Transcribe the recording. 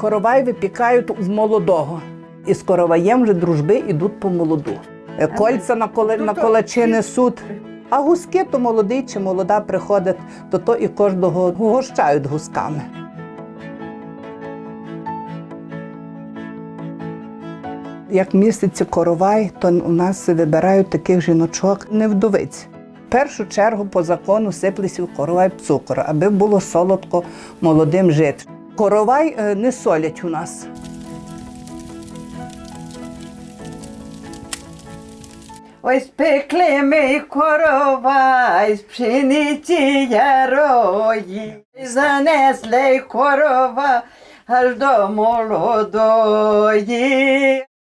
Коровай випікають в молодого. І з короваєм вже дружби йдуть по молоду. Е, Кольця на, коле, на колачі несуть. А гуски то молодий чи молода приходить, то то і кожного гощають гусками. Як міститься коровай, то у нас вибирають таких жіночок не вдовиць. В першу чергу по закону сиплеться в коровай цукор, аби було солодко молодим жити. Коровай е, не солять у нас. Ой, спекли ми коровай з пшениці ярої, занесли корова аж до молодої.